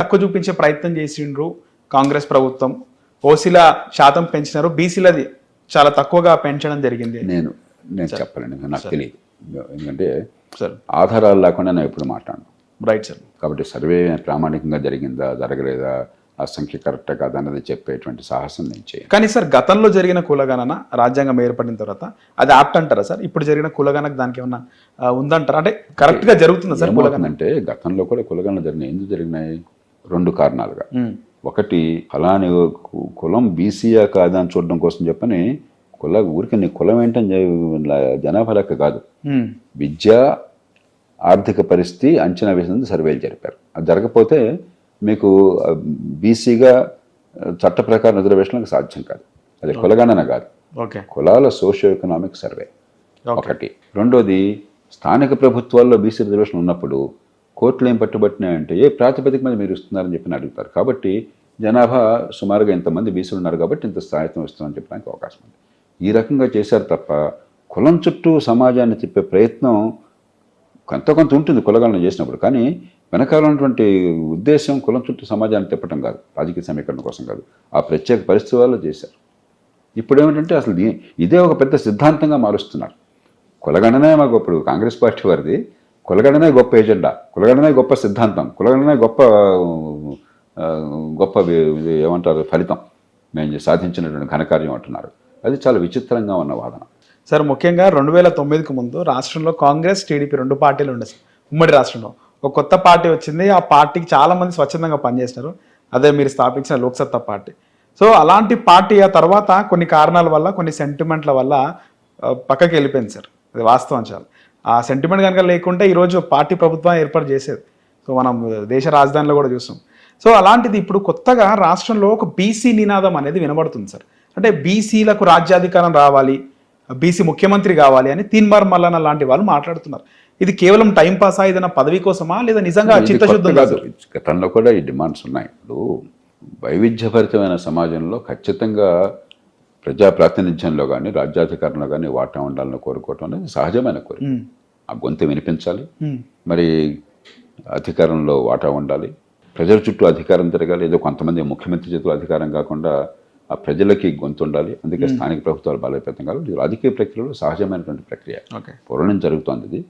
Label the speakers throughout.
Speaker 1: తక్కువ చూపించే ప్రయత్నం చేసిండ్రు కాంగ్రెస్ ప్రభుత్వం. ఓసీల శాతం పెంచినారు బీసీలది చాలా తక్కువగా పెంచడం జరిగింది.
Speaker 2: నేను నేను చెప్పలేను నాకు తెలియదు ఎందుకంటే
Speaker 1: సార్.
Speaker 2: ఆధారాలు లేకుండా నేను ఎప్పుడు మాట్లాడను.
Speaker 1: Right sir.
Speaker 2: కాబట్టి సర్వే ప్రామాణికంగా జరిగిందా జరగలేదా ఆ సంఖ్య కరెక్టా కాదా అన్నది చెప్పేటువంటి సాహసం నేను చేయను.
Speaker 1: కానీ సార్ గతంలో జరిగిన కులగణన రాజ్యాంగం ఏర్పడిన తర్వాత అది ఆప్ట్ అంటారా సార్? ఇప్పుడు జరిగిన కులగణకు దానికి ఏమన్నా ఉందంటారా? అంటే కరెక్ట్గా జరుగుతుందా సార్ కులగణన?
Speaker 2: ఏమవుతుందంటే గతంలో కూడా కులగణలు జరిగినాయి. ఎందుకు జరిగినాయి? రెండు కారణాలుగా. ఒకటి ఫలాని కు- కులం బీసీయా కాదా అని చూడడం కోసం చెప్పని కుల ఊరికి నీ కులం ఏంటని జనాభా లెక్క కాదు. విద్య ఆర్థిక పరిస్థితి అంచనా వేసినందుకు సర్వేలు జరిపారు. అది జరగకపోతే మీకు బీసీగా చట్ట ప్రకారం రిజర్వేషన్లకు సాధ్యం కాదు. అది కులగణన కాదు. కులాల సోషియో ఎకనామిక్ సర్వే ఒకటి. రెండోది స్థానిక ప్రభుత్వాల్లో బీసీ రిజర్వేషన్ ఉన్నప్పుడు కోర్టులు ఏం పట్టుబట్టినాయంటే ఏ ప్రాతిపదిక మీద మీరు ఇస్తున్నారని చెప్పి అడుగుతారు. కాబట్టి జనాభా సుమారుగా ఇంతమంది బీసీలు ఉన్నారు కాబట్టి ఇంత స్థాయిత్వం ఇస్తుందని చెప్పడానికి అవకాశం ఉంది. ఈ రకంగా చేశారు తప్ప కులం చుట్టూ సమాజాన్ని తిప్పే ప్రయత్నం కొంత కొంత ఉంటుంది కులగణన చేసినప్పుడు. కానీ వెనకాల ఉన్నటువంటి ఉద్దేశం కులం చుట్టూ సమాజాన్ని తిప్పటం కాదు రాజకీయ సమీకరణ కోసం కాదు. ఆ ప్రత్యేక పరిస్థితి వల్ల చేశారు. ఇప్పుడు ఏమిటంటే అసలు ఇదే ఒక పెద్ద సిద్ధాంతంగా మారుస్తున్నారు. కులగణనే మాకు ఇప్పుడు కాంగ్రెస్ పార్టీ వారిది. కులగణనే గొప్ప ఎజెండా కులగణనే గొప్ప సిద్ధాంతం కులగణనే గొప్ప గొప్ప ఏమంటారు ఫలితం. మేము సాధించినటువంటి ఘనకార్యం అంటున్నారు. అది చాలా విచిత్రంగా ఉన్న వాదన.
Speaker 1: సార్ ముఖ్యంగా రెండు వేల తొమ్మిదికి ముందు రాష్ట్రంలో కాంగ్రెస్ టీడీపీ రెండు పార్టీలు ఉండే సార్. ఉమ్మడి రాష్ట్రంలో ఒక కొత్త పార్టీ వచ్చింది. ఆ పార్టీకి చాలా మంది స్వచ్ఛందంగా పనిచేసినారు. అదే మీరు స్థాపించిన లోక్సత్తా పార్టీ. సో అలాంటి పార్టీ ఆ తర్వాత కొన్ని కారణాల వల్ల కొన్ని సెంటిమెంట్ల వల్ల పక్కకి వెళ్ళిపోయింది సార్. అది వాస్తవం చాలా. ఆ సెంటిమెంట్ కనుక లేకుంటే ఈరోజు పార్టీ ప్రభుత్వం ఏర్పాటు చేసేది. సో మనం దేశ రాజధానిలో కూడా చూస్తాం సో అలాంటిది ఇప్పుడు కొత్తగా రాష్ట్రంలో ఒక బీసీ నినాదం అనేది వినబడుతుంది సార్. అంటే బీసీలకు రాజ్యాధికారం రావాలి బీసీ ముఖ్యమంత్రి కావాలి అని తీన్మార్ మల్లన్న లాంటి వాళ్ళు మాట్లాడుతున్నారు. ఇది కేవలం టైం పాస్ ఏదైనా పదవి కోసమా లేదా నిజంగా చిత్తశుద్ధం కాదు?
Speaker 2: గతంలో కూడా ఈ డిమాండ్స్ ఉన్నాయి. ఇప్పుడు వైవిధ్యభరితమైన సమాజంలో ఖచ్చితంగా ప్రజా ప్రాతినిధ్యంలో కానీ రాజ్యాధికారంలో కానీ వాటా ఉండాలని కోరుకోవటం అనేది సహజమైన కోరిక. ఆ గొంతు వినిపించాలి. మరి అధికారంలో వాటా ఉండాలి. ప్రజల చుట్టూ అధికారం తిరగాలి. ఏదో కొంతమంది ముఖ్యమంత్రి చేతిలో అధికారం కాకుండా ఆ ప్రజలకి గొంతు ఉండాలి. అందుకే స్థానిక ప్రభుత్వాలు బలోపేతం కావాలి. రాజకీయ ప్రక్రియలో సహజమైనటువంటి ప్రక్రియ.
Speaker 1: ఓకే.
Speaker 2: పూర్వం జరుగుతోంది ఇది.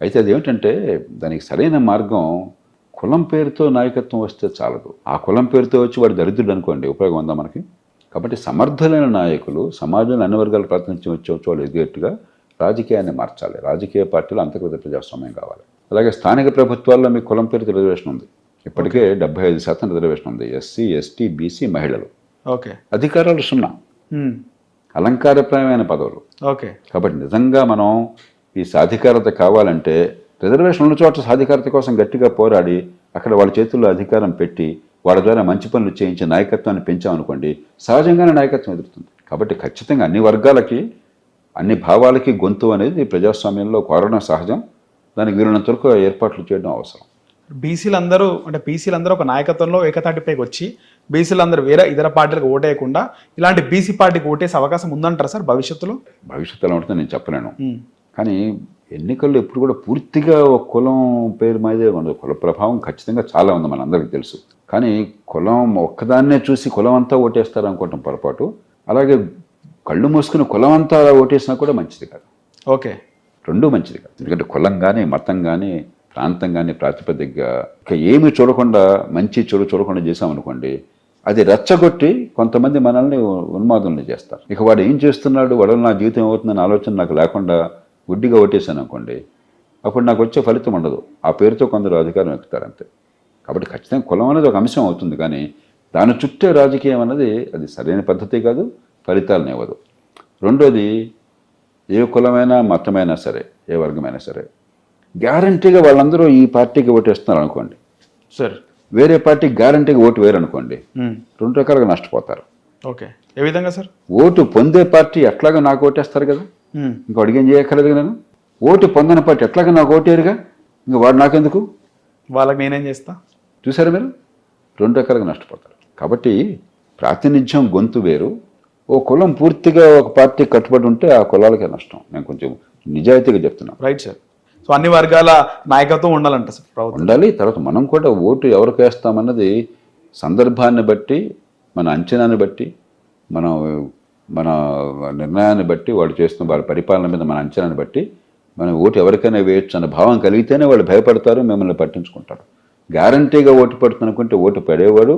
Speaker 2: అయితే అది ఏమిటంటే దానికి సరైన మార్గం కులం పేరుతో నాయకత్వం వస్తే చాలదు. ఆ కులం పేరుతో వచ్చి వాడు దరిద్రుడు అనుకోండి ఉపయోగం ఉందా మనకి? కాబట్టి సమర్థులైన నాయకులు సమాజంలో అన్ని వర్గాల ప్రాతినిధ్యం వచ్చే వాళ్ళు ఎదిగేట్టుగా రాజకీయాన్ని మార్చాలి. రాజకీయ పార్టీలు అంతర్గత ప్రజాస్వామ్యం కావాలి. అలాగే స్థానిక ప్రభుత్వాల్లో మీకు కులం పేరుతో రిజర్వేషన్ ఉంది. ఇప్పటికే డెబ్బై ఐదు శాతం రిజర్వేషన్ ఉంది. ఎస్సీ ఎస్టీ బీసీ మహిళలు.
Speaker 1: ఓకే.
Speaker 2: అధికారాలు సున్నా. అలంకారప్రాయమైన పదవులు.
Speaker 1: ఓకే.
Speaker 2: కాబట్టి నిజంగా మనం ఈ సాధికారత కావాలంటే రిజర్వేషన్ ఉన్న చోట సాధికారత కోసం గట్టిగా పోరాడి అక్కడ వాళ్ళ చేతుల్లో అధికారం పెట్టి వాళ్ళ ద్వారా మంచి పనులు చేయించి నాయకత్వాన్ని పెంచామనుకోండి సహజంగానే నాయకత్వం ఎదురుతుంది. కాబట్టి ఖచ్చితంగా అన్ని వర్గాలకి అన్ని భావాలకి గొంతు అనేది ప్రజాస్వామ్యంలో కోరడం సహజం. దానికి వీలున్నంత వరకు ఏర్పాట్లు చేయడం అవసరం.
Speaker 1: బీసీలందరూ అంటే బీసీలందరూ ఒక నాయకత్వంలో ఏకతాటిపైకి వచ్చి బీసీలందరూ వేరే ఇతర పార్టీలకు ఓటేయకుండా ఇలాంటి బీసీ పార్టీకి ఓటేసే అవకాశం ఉందంటారా సార్ భవిష్యత్తులో?
Speaker 2: భవిష్యత్తులో ఉంటుందో నేను చెప్పలేను. కానీ ఎన్నికల్లో ఎప్పుడు కూడా పూర్తిగా ఒక కులం పేరు మీదే ఉండదు. కుల ప్రభావం ఖచ్చితంగా చాలా ఉంది మనందరికీ తెలుసు. కానీ కులం ఒక్కదాన్నే చూసి కులం అంతా ఓటేస్తారు అనుకోవటం పొరపాటు. అలాగే కళ్ళు మూసుకుని కులం అంతా ఓటేసినా కూడా మంచిది కాదు.
Speaker 1: ఓకే.
Speaker 2: రెండూ మంచిది కాదు. ఎందుకంటే కులం కానీ మతం కానీ ప్రాంతం కానీ ప్రాతిపదికగా ఇక ఏమి చూడకుండా మంచి చెడు చూడకుండా చేసామనుకోండి అది రెచ్చగొట్టి కొంతమంది మనల్ని ఉన్మాదుల్ని చేస్తారు. ఇక వాడు ఏం చేస్తున్నాడు వాడు నా జీవితం అవుతుందన్న ఆలోచన నాకు లేకుండా గుడ్డిగా ఓటేసాను అనుకోండి అప్పుడు నాకు వచ్చే ఫలితం ఉండదు. ఆ పేరుతో కొందరు అధికారం ఎక్కుతారు అంతే. కాబట్టి ఖచ్చితంగా కులం అనేది ఒక అంశం అవుతుంది కానీ దాని చుట్టే రాజకీయం అన్నది అది సరైన పద్ధతి కాదు ఫలితాలను ఇవ్వదు రెండోది ఏ కులమైనా మతమైనా సరే ఏ వర్గమైనా సరే గ్యారంటీగా వాళ్ళందరూ ఈ పార్టీకి ఓటేస్తున్నారు అనుకోండి.
Speaker 1: సార్.
Speaker 2: వేరే పార్టీకి గ్యారంటీగా ఓటు వేరు అనుకోండి. రెండు రకాలుగా నష్టపోతారు.
Speaker 1: ఓకే. ఏ విధంగా సార్?
Speaker 2: ఓటు పొందే పార్టీ ఎట్లాగా నాకు ఓటేస్తారు కదా. ఇంకా అడిగేం చేయక్కర్లేదు నేను ఓటు పొందని పార్టీ ఎట్లాగా నాకు ఓటేరుగా ఇంకా వాడు నాకెందుకు?
Speaker 1: వాళ్ళకి నేనేం చేస్తా?
Speaker 2: చూసారా మీరు? రెండు రకాలుగా నష్టపోతారు. కాబట్టి ప్రాతినిధ్యం గొంతు వేరు. ఓ కులం పూర్తిగా ఒక పార్టీ కట్టుబడి ఉంటే ఆ కులాలకే నష్టం. నేను కొంచెం నిజాయితీగా చెప్తున్నాను
Speaker 1: రైట్ సార్ సో అన్ని వర్గాల నాయకత్వం ఉండాలంట సార్
Speaker 2: ఉండాలి. తర్వాత మనం కూడా ఓటు ఎవరికి వేస్తామన్నది సందర్భాన్ని బట్టి మన అంచనాన్ని బట్టి మనం మన నిర్ణయాన్ని బట్టి వాళ్ళు చేస్తున్న వాళ్ళ పరిపాలన మీద మన అంచనాన్ని బట్టి మనం ఓటు ఎవరికైనా వేయొచ్చు అన్న భావం కలిగితేనే వాళ్ళు భయపడతారు మిమ్మల్ని పట్టించుకుంటారు. గ్యారంటీగా ఓటు పడుతుంది అనుకుంటే ఓటు పడేవాడు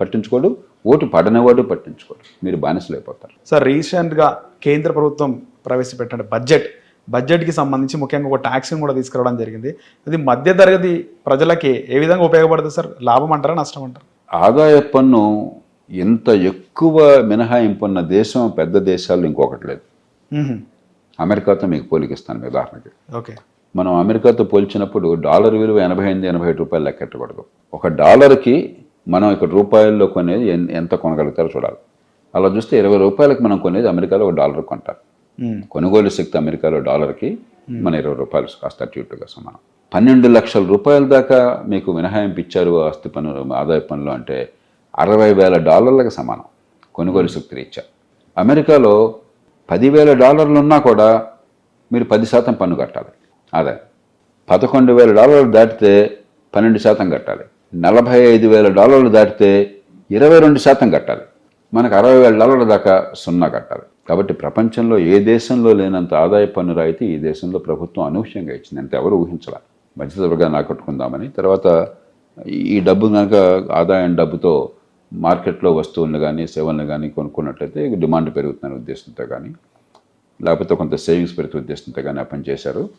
Speaker 2: పట్టించుకోడు. ఓటు పడనివాడు పట్టించుకోడు. మీరు బానిసలైపోతారు.
Speaker 1: సార్ రీసెంట్గా కేంద్ర ప్రభుత్వం ప్రవేశపెట్టిన బడ్జెట్ బడ్జెట్కి సంబంధించి ముఖ్యంగా ఒక ట్యాక్స్ని కూడా తీసుకురావడం జరిగింది. అది మధ్యతరగతి ప్రజలకి ఏ విధంగా ఉపయోగపడుతుంది సార్? లాభం అంటారా నష్టం అంటారా?
Speaker 2: ఆదాయ పన్ను ఎంత ఎక్కువ మినహాయింపు ఉన్న దేశం పెద్ద దేశాల్లో ఇంకొకటి లేదు. అమెరికాతో మీకు పోలికిస్తాను ఉదాహరణకి.
Speaker 1: ఓకే.
Speaker 2: మనం అమెరికాతో పోల్చినప్పుడు డాలర్ విలువ ఎనభై ఎనిమిది ఎనభై ఐదు రూపాయలు లెక్కెట్టకూడదు ఒక డాలర్కి మనం ఇక్కడ రూపాయల్లో కొనేది ఎంత కొనగలుగుతారో చూడాలి. అలా చూస్తే ఇరవై రూపాయలకు మనం కొనేది అమెరికాలో ఒక డాలర్ కొంటారు. కొనుగోలు శక్తి అమెరికాలో డాలర్కి మన ఇరవై రూపాయలు ఇటుగా సమానం. పన్నెండు లక్షల రూపాయల దాకా మీకు మినహాయింపు ఇచ్చారు ఆస్తి పన్ను ఆదాయ పన్నులు అంటే అరవై వేల డాలర్లకు సమానం. కొనుగోలు శక్తి రీత్యా అమెరికాలో పదివేల డాలర్లు ఉన్నా కూడా మీరు పది శాతం పన్ను కట్టాలి. ఆదాయం పదకొండు వేల డాలర్లు దాటితే పన్నెండు శాతం కట్టాలి. నలభై ఐదు వేల డాలర్లు దాటితే ఇరవై రెండు శాతం కట్టాలి. మనకు అరవై వేల డాలర్ల దాకా సున్నా కట్టాలి. కాబట్టి ప్రపంచంలో ఏ దేశంలో లేనంత ఆదాయ పన్ను రాయితీ ఈ దేశంలో ప్రభుత్వం అనూహ్యంగా ఇచ్చింది. అంత ఎవరు ఊహించాల. మధ్యతరగా నాకట్టుకుందామని. తర్వాత ఈ డబ్బు కనుక ఆదాయం డబ్బుతో మార్కెట్లో వస్తువులను కానీ సేవలను కానీ కొనుక్కున్నట్లయితే డిమాండ్ పెరుగుతుందనే ఉద్దేశంతో కానీ లేకపోతే కొంత సేవింగ్స్ పెరుగుతున్న ఉద్దేశంతో కానీ ఆ పని చేశారు.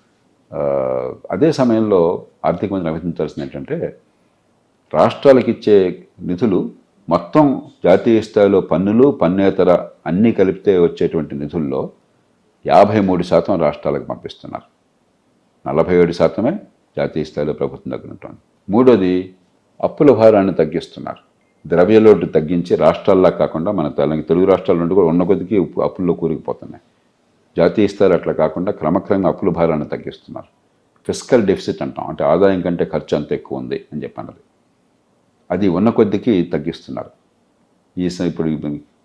Speaker 2: అదే సమయంలో ఆర్థిక మంత్రి అభినందించాల్సింది ఏంటంటే రాష్ట్రాలకు ఇచ్చే నిధులు మొత్తం జాతీయ స్థాయిలో పన్నులు పన్నేతర అన్నీ కలిపితే వచ్చేటువంటి నిధుల్లో యాభై మూడు శాతం రాష్ట్రాలకు పంపిస్తున్నారు. నలభై ఏడు శాతమే జాతీయ స్థాయిలో ప్రభుత్వం దగ్గర ఉంటుంది. మూడోది అప్పుల భారాన్ని తగ్గిస్తున్నారు. ద్రవ్యలోటు తగ్గించి రాష్ట్రాల్లా కాకుండా మన తెలంగాణ తెలుగు రాష్ట్రాల నుండి కూడా ఉన్న కొద్దికి అప్పుల్లో కూరుకుపోతున్నాయి. జాతీయ స్థాయిలో అట్లా కాకుండా క్రమక్రమంగా అప్పుల భారాన్ని తగ్గిస్తున్నారు. ఫిజికల్ డెఫిసిట్ అంటాం అంటే ఆదాయం కంటే ఖర్చు అంత ఎక్కువ ఉంది అని చెప్పన్నది. అది ఉన్న కొద్దికి తగ్గిస్తున్నారు. ఈ ఇప్పుడు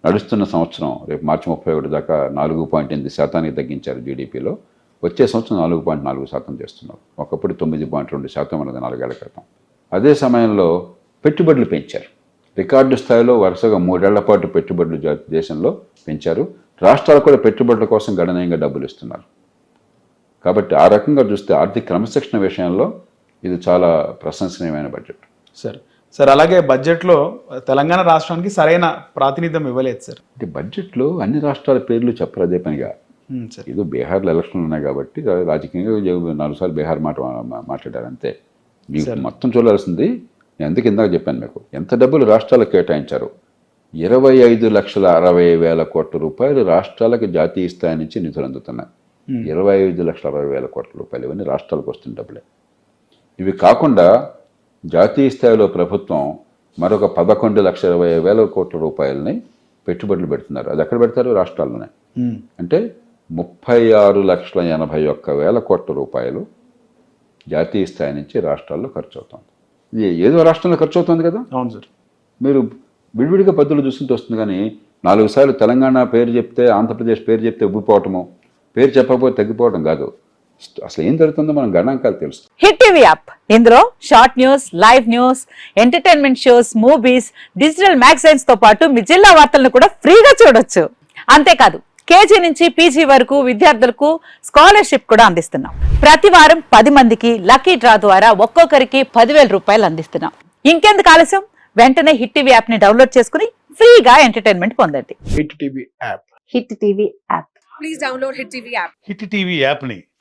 Speaker 2: నడుస్తున్న సంవత్సరం రేపు మార్చి ముప్పై ఒకటి దాకా నాలుగు పాయింట్ ఎనిమిది శాతానికి తగ్గించారు జీడిపిలో. వచ్చే సంవత్సరం నాలుగు పాయింట్ నాలుగు శాతం చేస్తున్నారు. ఒకప్పుడు తొమ్మిది పాయింట్ రెండు శాతం ఉన్నది నాలుగేళ్ళ క్రితం. అదే సమయంలో పెట్టుబడులు పెంచారు. రికార్డు స్థాయిలో వరుసగా మూడేళ్ళ పాటు పెట్టుబడులు దేశంలో పెంచారు. రాష్ట్రాలు కూడా పెట్టుబడుల కోసం గణనీయంగా డబ్బులు ఇస్తున్నారు. కాబట్టి ఆ రకంగా చూస్తే ఆర్థిక క్రమశిక్షణ విషయంలో ఇది చాలా ప్రశంసనీయమైన బడ్జెట్.
Speaker 1: సరే సార్ అలాగే బడ్జెట్లో తెలంగాణ రాష్ట్రానికి సరైన ప్రాతినిధ్యం ఇవ్వలేదు సార్.
Speaker 2: అంటే బడ్జెట్లో అన్ని రాష్ట్రాల పేర్లు చెప్పరు అదే పనిగా.
Speaker 1: సార్.
Speaker 2: ఏదో బీహార్లో ఎలక్షన్లు ఉన్నాయి కాబట్టి రాజకీయంగా నాలుగు సార్లు బీహార్ మాట మాట్లాడారు అంతే. మీకు మొత్తం చూడాల్సింది నేను అందుకు ఇందాక చెప్పాను మీకు ఎంత డబ్బులు రాష్ట్రాలకు కేటాయించారు? ఇరవై ఐదు లక్షల అరవై వేల కోట్ల రూపాయలు రాష్ట్రాలకు జాతీయ స్థాయి నుంచి నిధులు అందుతున్నాయి. ఇరవై ఐదు లక్షల అరవై వేల కోట్ల రూపాయలు ఇవన్నీ రాష్ట్రాలకు వస్తున్న డబ్బులే. ఇవి కాకుండా జాతీయ స్థాయిలో ప్రభుత్వం మరొక పదకొండు లక్షల ఇరవై వేల కోట్ల రూపాయలని పెట్టుబడులు పెడుతున్నారు. అది ఎక్కడ పెడతారు? రాష్ట్రాల్లోనే. అంటే ముప్పై ఆరు లక్షల ఎనభై ఒక్క వేల కోట్ల రూపాయలు జాతీయ స్థాయి నుంచి రాష్ట్రాల్లో ఖర్చు అవుతుంది ఇది ఏదో రాష్ట్రంలో ఖర్చు అవుతుంది కదా?
Speaker 1: అవును సార్.
Speaker 2: మీరు విడివిడిగా పద్ధతులు చూస్తుంటే వస్తుంది కానీ నాలుగు సార్లు తెలంగాణ పేరు చెప్తే ఆంధ్రప్రదేశ్ పేరు చెప్తే ఉబ్బిపోవటము పేరు చెప్పకపోతే తగ్గిపోవటం కాదు. అసలు ఏం జరుగుతుందో మనం గణాంకాలు తెలుసు
Speaker 3: హిట్ టీవీ యాప్. ఇందులో short news live news entertainment shows movies digital మ్యాగజైన్స్తో పాటు మీ జిల్లా వార్తలను కూడా ఫ్రీగా చూడొచ్చు. అంతేకాదు కేజీ నుంచి పీజీ వరకు విద్యార్థులకు స్కాలర్షిప్ కూడా అందిస్తున్నాం. ప్రతి వారం పది మందికి లక్కీ డ్రా ద్వారా ఒక్కొక్కరికి పదివేల రూపాయలు అందిస్తున్నాం. ఇంకెందుకు ఆలస్యం? వెంటనే హిట్ టీవీ యాప్ని డౌన్లోడ్ చేసుకుని ఫ్రీగా ఎంటర్టైన్మెంట్ పొందండి.
Speaker 1: Hit TV app.
Speaker 3: Hit TV app.
Speaker 4: Please download Hit TV app.
Speaker 5: Hit TV యాప్ని